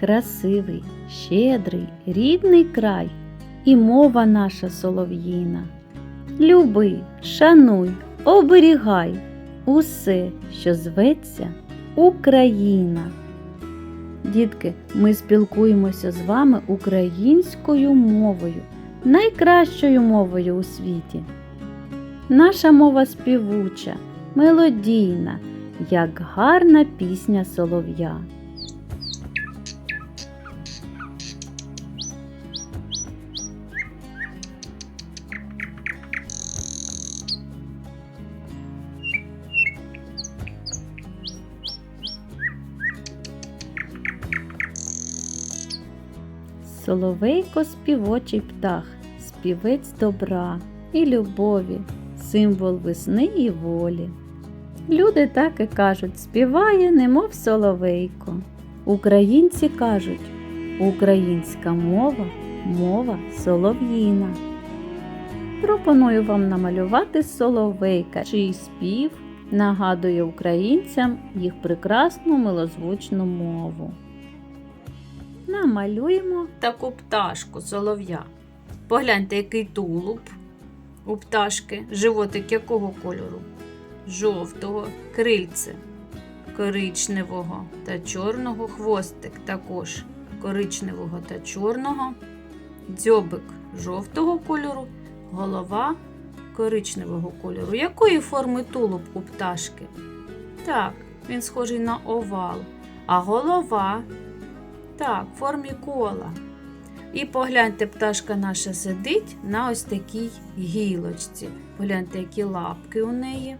красивий, щедрий, рідний край і мова наша солов'їна. Люби, шануй, оберігай усе, що зветься Україна. Дітки, ми спілкуємося з вами українською мовою, найкращою мовою у світі. Наша мова співуча, мелодійна, як гарна пісня солов'я. Соловейко співочий птах, співець добра і любові, символ весни і волі. Люди так і кажуть, співає, немов соловейко. Українці кажуть, українська мова мова солов'їна. Пропоную вам намалювати соловейка, чий спів нагадує українцям їх прекрасну милозвучну мову. Намалюємо таку пташку солов'я. Погляньте, який тулуб у пташки, животик якого кольору? Жовтого, крильце, коричневого та чорного хвостик також коричневого та чорного, дзьобик жовтого кольору, голова коричневого кольору. Якої форми тулуб у пташки? Так, він схожий на овал, а голова так, в формі кола. І погляньте, пташка наша сидить на ось такій гілочці. Погляньте, які лапки у неї.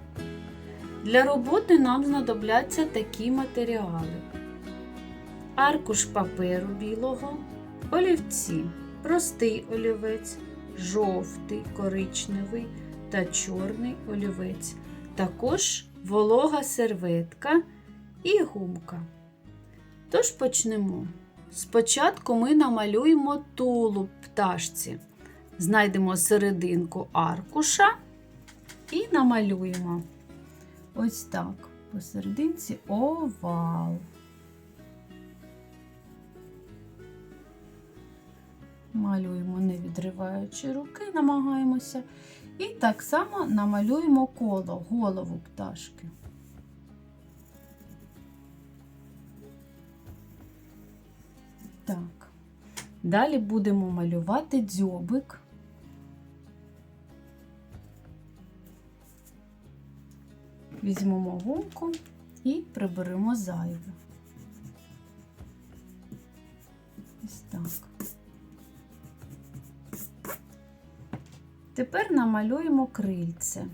Для роботи нам знадобляться такі матеріали: аркуш паперу білого, олівці, простий олівець, жовтий, коричневий та чорний олівець, також волога серветка і гумка. Тож почнемо. Спочатку ми намалюємо тулуб пташці. Знайдемо серединку аркуша і намалюємо ось так. Посерединці овал. Малюємо, не відриваючи руки, намагаємося. І так само намалюємо коло, голову пташки. Так. Далі будемо малювати дзьобик. Візьмемо гумку і приберемо зайве. Ось так. Тепер намалюємо крильце.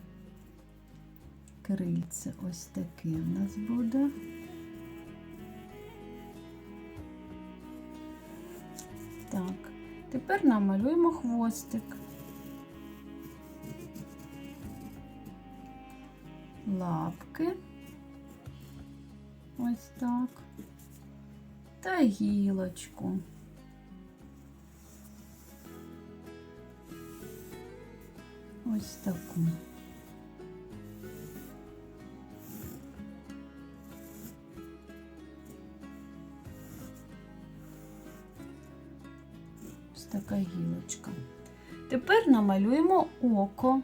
Крильце ось таке в нас буде. Так, тепер намалюємо хвостик. Лапки. Ось так. Та гілочку. Ось таку. Така гілочка. Тепер намалюємо око.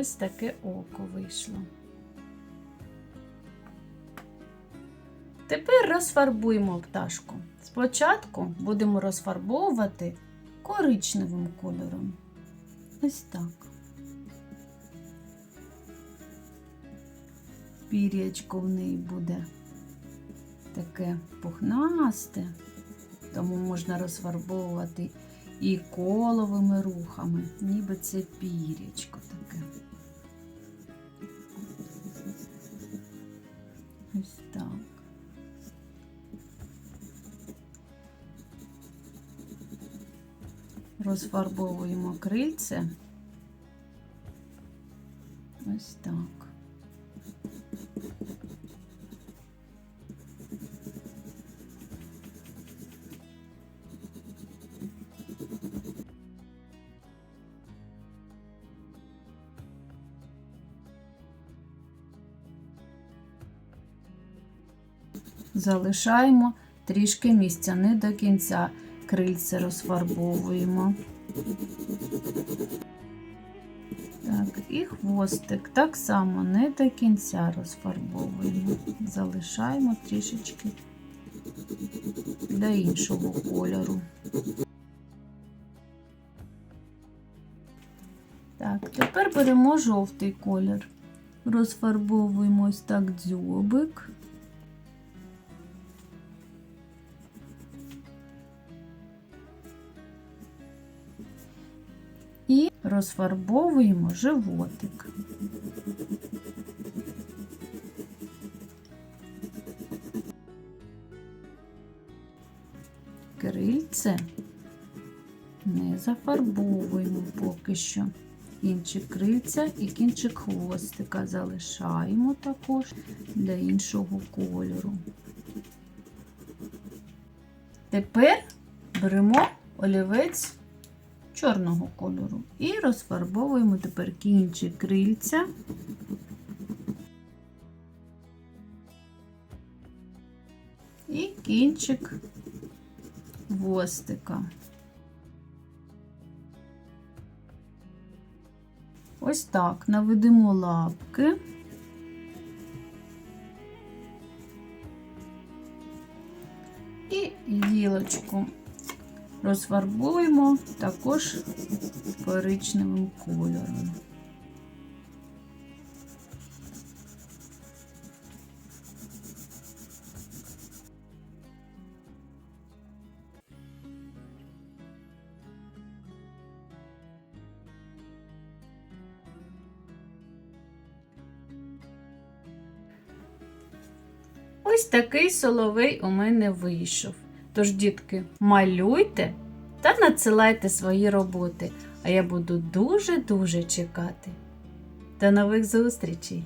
Ось таке око вийшло. Тепер розфарбуємо пташку. Спочатку будемо розфарбовувати коричневим кольором. Ось так. Пір'ячко в неї буде таке пухнасте, тому можна розфарбовувати і коловими рухами, ніби це пірячко таке. Ось так. Розфарбовуємо крильце. Ось так. Залишаємо трішки місця, не до кінця крильце розфарбовуємо. Так, і хвостик так само не до кінця розфарбовуємо. Залишаємо трішечки для іншого кольору. Так, тепер беремо жовтий колір. Розфарбовуємо ось так дзьобик. І розфарбовуємо животик. Крильце не зафарбовуємо поки що. Кінчик крильця і кінчик хвостика залишаємо також для іншого кольору. Тепер беремо олівець чорного кольору і розфарбовуємо тепер кінчик крильця. І кінчик хвостика. Ось так наведемо лапки. І гілочку розфарбуємо також коричневим кольором. Ось такий соловей у мене вийшов. Тож, дітки, малюйте та надсилайте свої роботи, а я буду дуже-дуже чекати. До нових зустрічей!